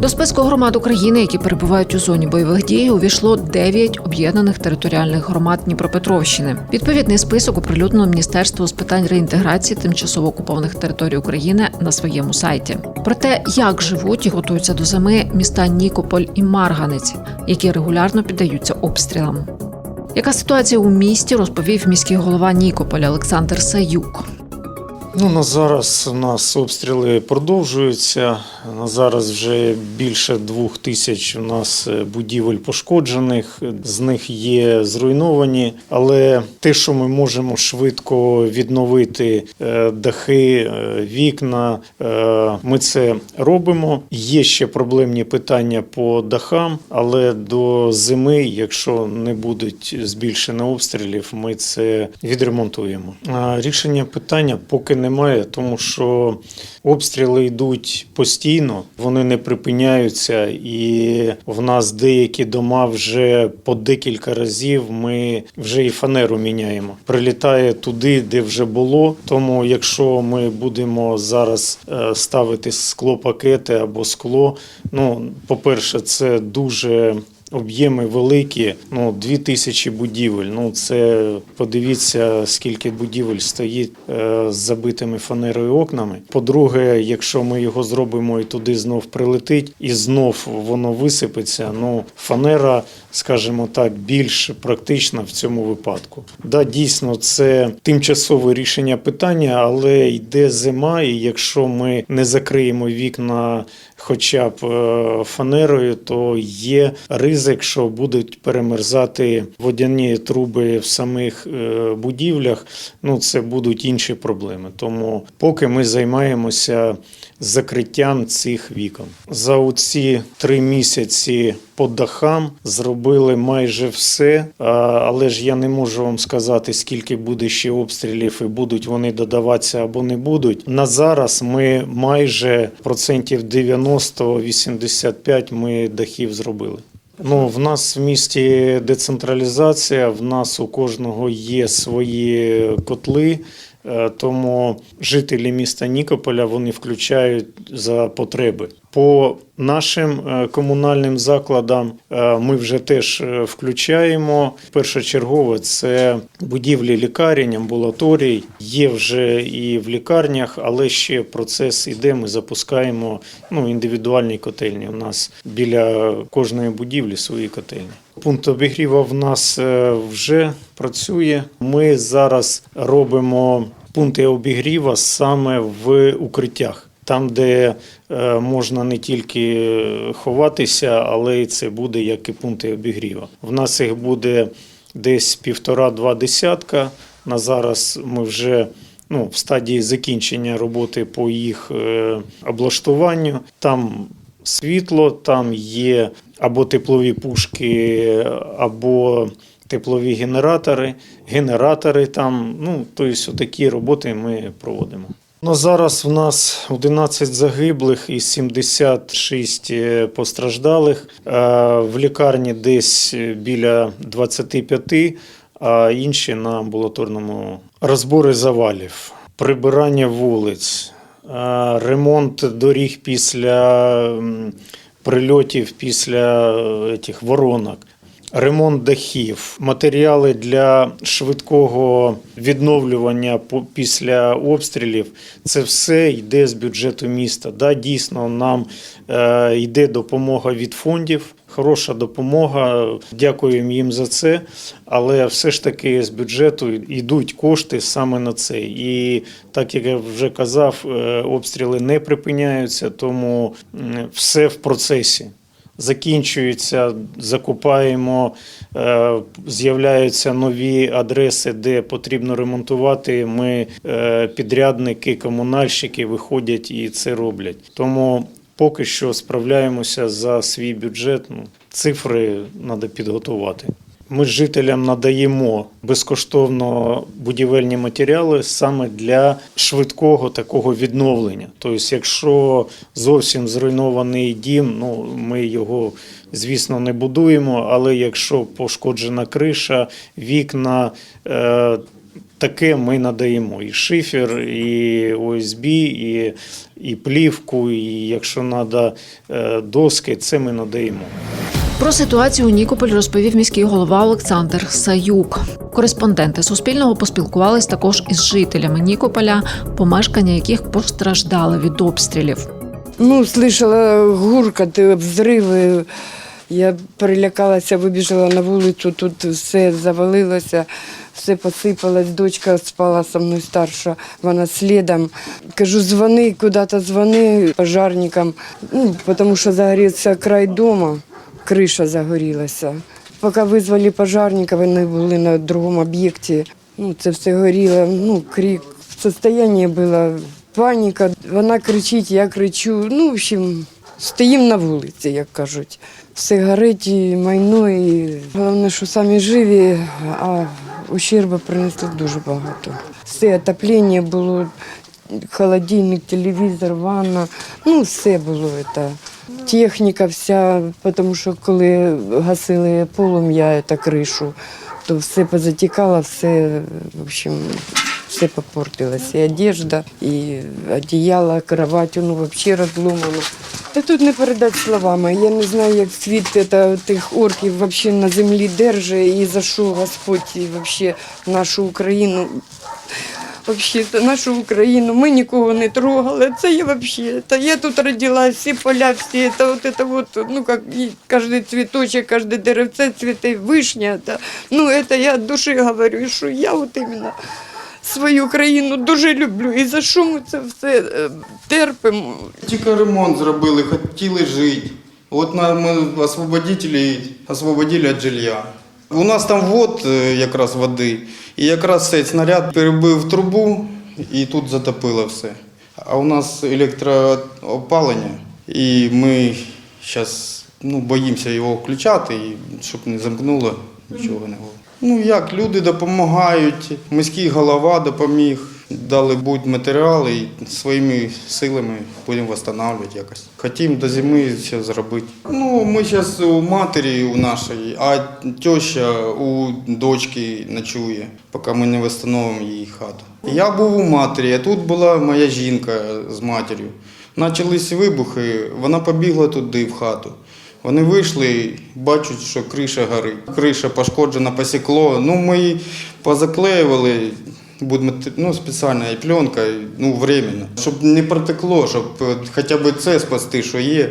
До списку громад України, які перебувають у зоні бойових дій, увійшло 9 об'єднаних територіальних громад Дніпропетровщини. Відповідний список оприлюднено Міністерство з питань реінтеграції тимчасово окупованих територій України на своєму сайті. Про те, як живуть і готуються до зими міста Нікополь і Марганець, які регулярно піддаються обстрілам. Яка ситуація у місті, розповів міський голова Нікополя Олександр Саюк. Ну, на зараз у нас обстріли продовжуються. На зараз вже більше двох тисяч у нас е, будівель пошкоджених, з них є зруйновані. Але те, що ми можемо швидко відновити е, дахи, е, вікна, ми це робимо. Є ще проблемні питання по дахам, але до зими, якщо не будуть збільшені обстрілів, ми це відремонтуємо. Рішення питання поки немає, тому що обстріли йдуть постійно, вони не припиняються, і в нас деякі дома вже по декілька разів ми вже і фанеру міняємо. Прилітає туди, де вже було. Тому, якщо ми будемо зараз е, ставити склопакети або скло, ну по-перше, це дуже Об'єми великі, ну дві тисячі будівель. Ну це подивіться, скільки будівель стоїть е, з забитими фанерою окнами. По-друге, якщо ми його зробимо і туди знов прилетить, і знов воно висипеться. Ну фанера, скажімо так, більш практична в цьому випадку. Да, дійсно, це тимчасове рішення питання, але йде зима, і якщо ми не закриємо вікна хоча б е, фанерою, то є ризик, що будуть перемерзати водяні труби в самих е, будівлях. Ну, це будуть інші проблеми. Тому поки ми займаємося закриттям цих вікон. За оці три місяці по дахам зробили майже все, але ж я не можу вам сказати, скільки буде ще обстрілів і будуть вони додаватися або не будуть. На зараз ми майже процентів 90-85 ми дахів зробили. Ну, в нас в місті децентралізація, в нас у кожного є свої котли. Е, Тому жителі міста Нікополя вони включають за потреби. По нашим е, комунальним закладам е, ми вже теж е, включаємо. Першочергове це будівлі лікарень, амбулаторій. Є вже і в лікарнях, але ще процес іде. Ми запускаємо ну, індивідуальні котельні. У нас біля кожної будівлі свої котельні. Пункт обігріву в нас вже працює. Ми зараз робимо пункти обігріва саме в укриттях. Там, де е, можна не тільки ховатися, але й це буде як і пункти обігріва. В нас їх буде десь півтора-два десятка. На зараз ми вже ну, в стадії закінчення роботи по їх е, облаштуванню. Там світло, там є або теплові пушки, або теплові генератори, генератори там. Ну, тобто, такі роботи ми проводимо. Ну, зараз в нас 11 загиблих і 76 постраждалих. Е, В лікарні десь біля 25, а інші на амбулаторному розбори завалів, прибирання вулиць, е, ремонт доріг після прильотів, після е, тих воронок. Ремонт дахів, матеріали для швидкого відновлювання після обстрілів це все йде з бюджету міста. Да, дійсно, нам е, йде допомога від фондів, хороша допомога. Дякуємо їм за це. Але все ж таки з бюджету йдуть кошти саме на це. І так як я вже казав, е, обстріли не припиняються, тому все в процесі закінчується, закупаємо, е, з'являються нові адреси, де потрібно ремонтувати. Ми е, підрядники, комунальщики виходять і це роблять. Тому поки що справляємося за свій бюджет. Ну, цифри треба підготувати. Ми жителям надаємо безкоштовно будівельні матеріали саме для швидкого такого відновлення. Тобто, якщо зовсім зруйнований дім, ну ми його, звісно, не будуємо, але якщо пошкоджена криша, вікна. Е, Таке ми надаємо і шифер, і ОСБ, і, і плівку, і якщо треба доски, це ми надаємо. Про ситуацію у Нікополь розповів міський голова Олександр Саюк. Кореспонденти Суспільного поспілкувались також із жителями Нікополя, помешкання яких постраждали від обстрілів. Ну, слышала гуркоти, взриви. Я перелякалася, вибіжала на вулицю, тут все завалилося, все посипалось. Дочка спала со мною старша, вона слідом. Кажу, дзвони, куди-то дзвони пожарникам, ну, тому що загорівся край дому, криша загорілася. Поки визвали пожарника, вони були на другому об'єкті. Ну, це все горіло, ну, крик. Состояние було паніка. Вона кричить, я кричу. Ну, в общем, стоїмо на вулиці, як кажуть. Все горить, майно, і головне, що самі живі, а ущерба принесли дуже багато. Все отоплення було, холодильник, телевізор, ванна, ну все було це. Техніка вся, тому що коли гасили полум'я та кришу, то все позатікало, все, в общем, все попортилось. І одежда, і одіяло, кровать, ну взагалі розломано. Та тут не передати словами. Я не знаю, як світ це, тих орків вообще на землі держить і за що Господь і вообще нашу Україну. Вообще, це нашу Україну ми нікого не трогали. Це я вообще. Та я тут родилась, всі поля, всі це вот это вот, ну как кожен цвіточок, кожне деревце цвіте, вишня. Та, ну це я від душі говорю, що я от іменно свою країну дуже люблю. І за що ми це все е, терпимо? Тільки ремонт зробили, хотіли жити. От нам освободителі освободили від жилья. У нас там вод е, якраз води, і якраз цей снаряд перебив трубу і тут затопило все. А у нас електроопалення, і ми зараз ну, боїмося його включати, і щоб не замкнуло, нічого не було. Ну як, люди допомагають, міський голова допоміг, дали будь-матеріали і своїми силами будемо відновлювати якось. Хотімо до зими все зробити. Ну, ми зараз у матері у нашої, а теща у дочки ночує, поки ми не встановимо її хату. Я був у матері, а тут була моя жінка з матір'ю. Почались вибухи, вона побігла туди в хату. Вони вийшли, бачать, що криша горить. Криша пошкоджена, посікло. Ну, ми її позаклеювали будемо ну, і пленка, ну, временно, щоб не протекло, щоб е, хоча б це спасти, що є.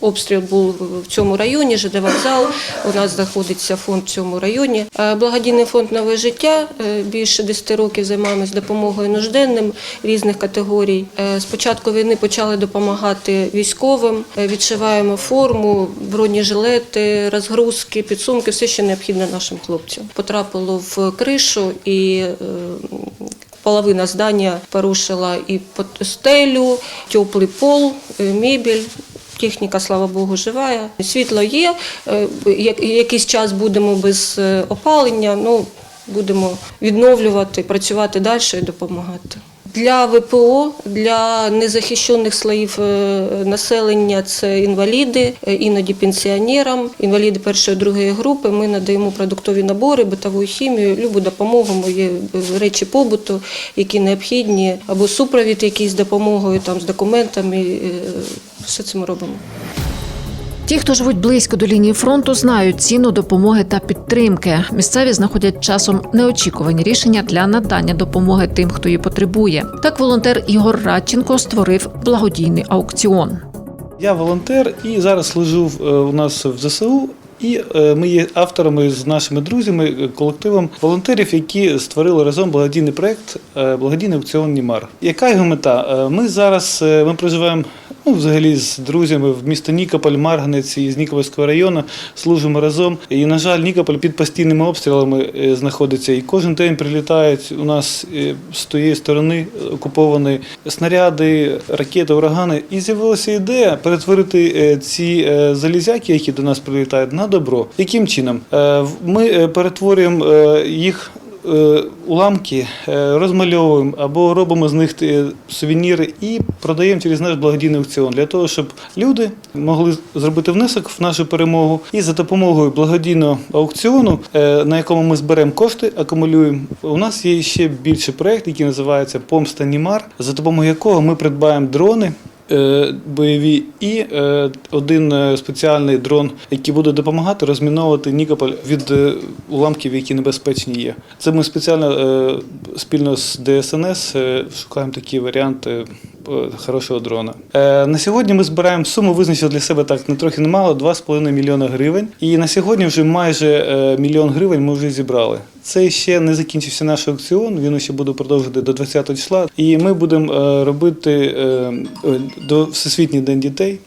Обстріл був в цьому районі, ЖД вокзал. У нас знаходиться фонд в цьому районі. Е, Благодійний фонд Нове життя е, більше 10 років займаємось допомогою нужденним різних категорій. Е, З початку війни почали допомагати військовим. Е, Відшиваємо форму, бронежилети, розгрузки, підсумки, все, що необхідно нашим хлопцям. Потрапило в кришу і е, Половина здання порушила і стелю, теплий пол, е, мебель. Техніка, слава Богу, живая. Світло є. е, Якийсь час будемо без е, опалення. Ну, будемо відновлювати, працювати далі і допомагати. Для ВПО, для незахищених слоїв е, населення це інваліди, іноді пенсіонерам, інваліди першої другої групи. Ми надаємо продуктові набори, битову хімію, любу допомогу, є речі побуту, які необхідні, або супровід якийсь з допомогою, там, з документами. Все це ми робимо. Ті, хто живуть близько до лінії фронту, знають ціну допомоги та підтримки. Місцеві знаходять часом неочікувані рішення для надання допомоги тим, хто її потребує. Так, волонтер Ігор Радченко створив благодійний аукціон. Я волонтер і зараз служу е, у нас в ЗСУ. І е, ми є авторами з нашими друзями, е, колективом волонтерів, які створили разом благодійний проект Благодійний аукціон Німар. Яка його мета? Ми зараз ми проживаємо Ну, взагалі з друзями в місто Нікополь, Марганець і з Нікопольського району служимо разом. І, на жаль, Нікополь під постійними обстрілами е, знаходиться. І кожен день прилітають у нас е, з тієї сторони окуповані снаряди, ракети, урагани. І з'явилася ідея перетворити е, ці залізяки, які до нас прилітають, на добро. Яким чином? Ми перетворюємо їх уламки е, розмальовуємо або робимо з них е, сувеніри і продаємо через наш благодійний аукціон для того, щоб люди могли зробити внесок в нашу перемогу. І за допомогою благодійного аукціону, е, на якому ми зберемо кошти, акумулюємо. У нас є ще більший проєкт, який називається Помста Німар, за допомогою якого ми придбаємо дрони е, бойові і е, один е, спеціальний дрон, який буде допомагати розміновувати Нікополь від е, уламків, які небезпечні є. Це ми спеціально е, спільно з ДСНС е, шукаємо такі варіанти. Е, Хорошого дрона. Е, на сьогодні ми збираємо суму, визначили для себе так не трохи немало 2,5 мільйона гривень. І на сьогодні вже майже е, мільйон гривень ми вже зібрали. Це ще не закінчився наш аукціон, він ще буде продовжувати до 20 числа. І ми будемо робити до Всесвітній день дітей.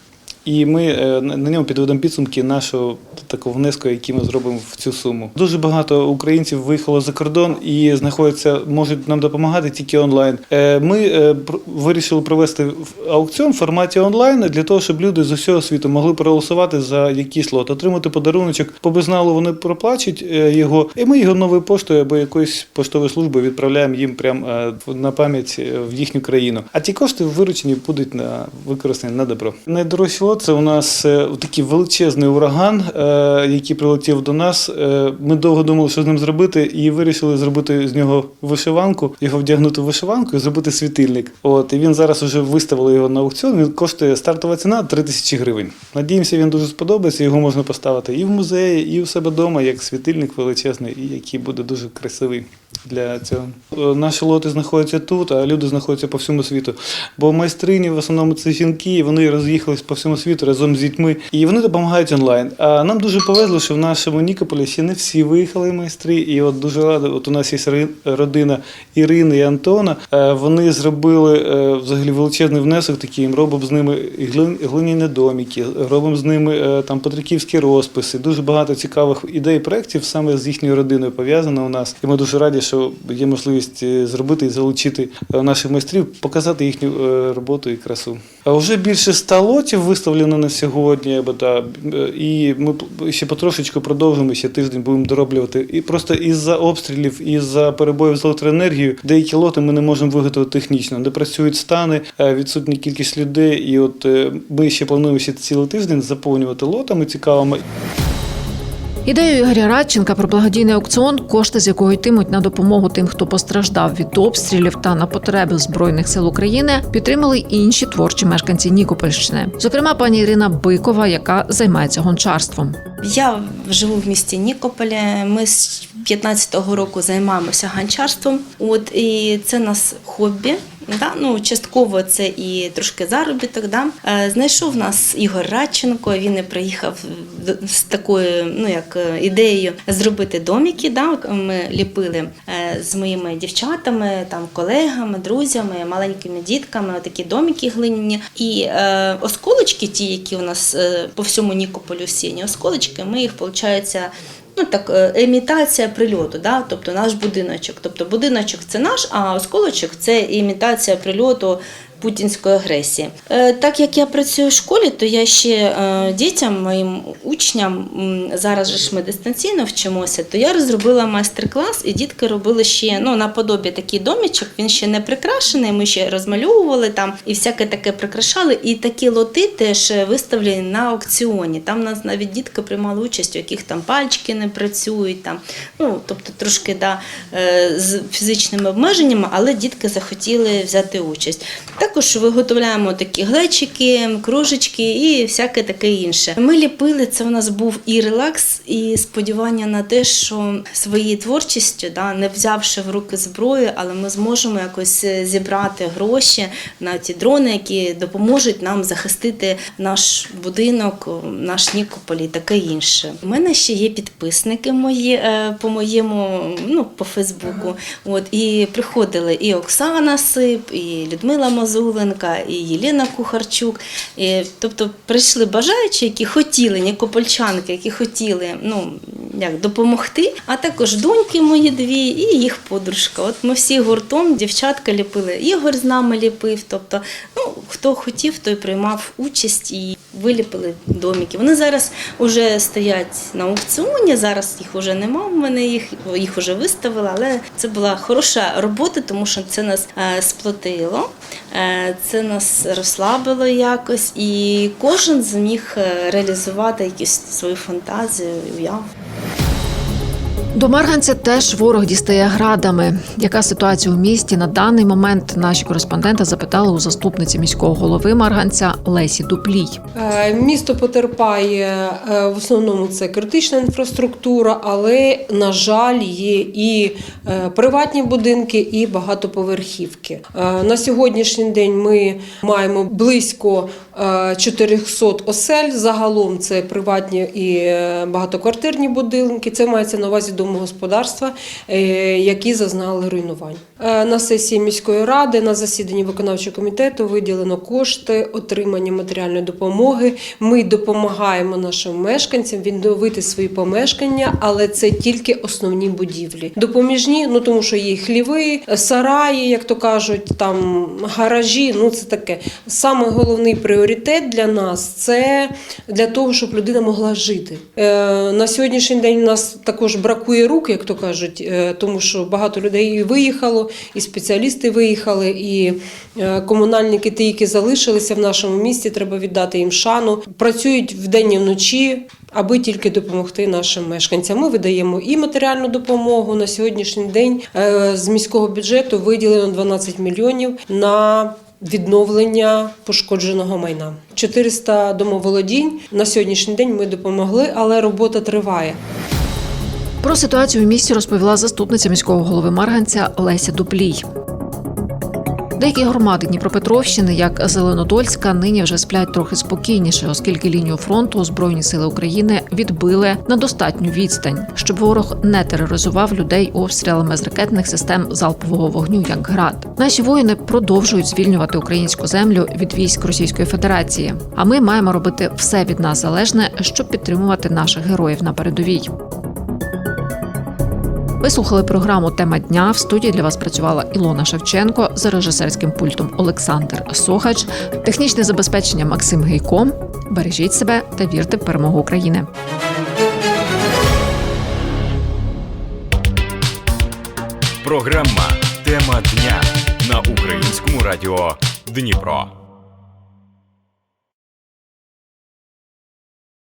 І ми е, на ньому підведемо підсумки нашого такого внеску, який ми зробимо в цю суму. Дуже багато українців виїхало за кордон і знаходяться, можуть нам допомагати тільки онлайн. Е, Ми е, вирішили провести аукціон в форматі онлайн для того, щоб люди з усього світу могли проголосувати за якийсь лот, отримати подаруночок. По безналу вони проплачуть його, і ми його новою поштою або якоюсь поштовою службою відправляємо їм прямо на пам'ять в їхню країну. А ті кошти виручені будуть на використані на добро. Найдорожчий лот це у нас е, такий величезний ураган, е, який прилетів до нас. Е, Ми довго думали, що з ним зробити, і вирішили зробити з нього вишиванку, його вдягнути в вишиванку і зробити світильник. От і він зараз вже виставили його на аукціон. Він коштує стартова ціна 3 тисячі гривень. Надіємося, він дуже сподобається. Його можна поставити і в музеї, і у себе вдома, як світильник величезний, і який буде дуже красивий для цього. Е, Наші лоти знаходяться тут, а люди знаходяться по всьому світу. Бо майстрині в основному це жінки, і вони роз'їхались по всьому світу разом з дітьми, і вони допомагають онлайн. А нам дуже повезло, що в нашому Нікополі ще не всі виїхали майстри. І от дуже рада, от у нас є родина Ірини і Антона. Е, Вони зробили е, взагалі величезний внесок такий. Робимо з ними глиняні домики, робимо з ними там патриківські розписи. Дуже багато цікавих ідей, проєктів саме з їхньою родиною пов'язано у нас. І ми дуже раді, що є можливість е, зробити і залучити е, наших майстрів, показати їхню е, роботу і красу. А вже більше ста лотів виставлено на сьогодні. або та, І ми ще потрошечку продовжимо, ще тиждень будемо дороблювати. І просто із-за обстрілів, із-за перебоїв з електроенергією, деякі лоти ми не можемо виготовити технічно. Не працюють стани, відсутня кількість людей. І от ми ще плануємо ще цілий тиждень заповнювати лотами цікавими. Ідею Ігоря Радченка про благодійний аукціон, кошти з якого йтимуть на допомогу тим, хто постраждав від обстрілів та на потреби збройних сил України, підтримали інші творчі мешканці Нікопольщини, зокрема пані Ірина Бикова, яка займається гончарством. Я живу в місті Нікополі. Ми 15-го року займаємося гончарством. От і це нас хобі. Да? Ну, частково це і трошки заробіток. Да? Е, Знайшов нас Ігор Радченко. Він і приїхав з такою, ну як е, ідеєю зробити домики. Да? Ми ліпили е, з моїми дівчатами, там колегами, друзями, маленькими дітками. Такі домики глиняні. І е, осколочки, ті, які у нас по всьому Нікополю сіні, осколочки, ми їх виходить. Ну так, е, імітація прильоту, да? тобто наш будиночок. Тобто будиночок це наш, а осколочок це імітація прильоту путінської агресії. Е, Так як я працюю в школі, то я ще е, дітям, моїм учням, зараз же ж ми дистанційно вчимося, то я розробила майстер-клас, і дітки робили ще ну, наподобі такий домічок, він ще не прикрашений, ми ще розмальовували там і всяке таке прикрашали. І такі лоти теж виставлені на аукціоні. Там нас навіть дітки приймали участь, у яких там пальчики не працюють, там, ну, тобто трошки да, е, з фізичними обмеженнями, але дітки захотіли взяти участь. Також виготовляємо такі глечики, кружечки і всяке таке інше. Ми ліпили, це у нас був і релакс, і сподівання на те, що своєю творчістю, да, не взявши в руки зброю, але ми зможемо якось е, зібрати гроші на ті дрони, які допоможуть нам захистити наш будинок, наш Нікополь і таке інше. У мене ще є підписники мої е, по моєму, ну по Фейсбуку. От і приходили і Оксана Сип, і Людмила Мазур. Зозуленка, і Єлена Кухарчук. І, тобто прийшли бажаючі, які хотіли, нікопольчанки, які хотіли ну, як, допомогти, а також доньки мої дві і їх подружка. От ми всі гуртом, дівчатка ліпили, Ігор з нами ліпив. Тобто, ну, хто хотів, той приймав участь і виліпили домики. Вони зараз вже стоять на аукціоні, зараз їх вже нема в мене, їх, їх вже виставили, але це була хороша робота, тому що це нас е, сплотило, е, це нас розслабило якось, і кожен зміг е, реалізувати якусь свою фантазію, уяву. До Марганця теж ворог дістає градами. Яка ситуація у місті на даний момент? Наші кореспонденти запитали у заступниці міського голови Марганця Лесі Дуплій. Е, Місто потерпає е, в основному це критична інфраструктура, але на жаль, є і е, приватні будинки, і багатоповерхівки. На сьогоднішній день ми маємо близько 400 осель. Загалом це приватні і е, багатоквартирні будинки. Це мається на увазі домогосподарства, е, які зазнали руйнувань. Е, На сесії міської ради на засіданні виконавчого комітету виділено кошти отримання матеріальної допомоги. Ми допомагаємо нашим мешканцям відновити свої помешкання, але це тільки основні будівлі. Допоміжні, ну тому що є хліви, сараї, як то кажуть, там гаражі. Ну це таке. Саме головний пріоритет для нас це для того, щоб людина могла жити. Е, на сьогоднішній день у нас також бракує рук, як то кажуть, е, тому що багато людей виїхало, і спеціалісти виїхали, і е, комунальники, ті, які залишилися в нашому місті, треба віддати їм шану. Працюють вдень і вночі. Аби тільки допомогти нашим мешканцям, ми видаємо і матеріальну допомогу на сьогоднішній день. е, З міського бюджету виділено 12 мільйонів на відновлення пошкодженого майна. 400 домоволодінь на сьогоднішній день ми допомогли, але робота триває. Про ситуацію у місті розповіла заступниця міського голови Марганця Леся Дуплій. Деякі громади Дніпропетровщини, як Зеленодольська, нині вже сплять трохи спокійніше, оскільки лінію фронту Збройні сили України відбили на достатню відстань, щоб ворог не тероризував людей обстрілами з ракетних систем залпового вогню, як град. Наші воїни продовжують звільнювати українську землю від військ Російської Федерації. А ми маємо робити все від нас залежне, щоб підтримувати наших героїв на передовій. Ви слухали програму Тема дня. В студії для вас працювала Ілона Шевченко за режисерським пультом Олександр Сохач, технічне забезпечення Максим Гейко. Бережіть себе та вірте в перемогу України. Програма Тема дня на українському радіо Дніпро.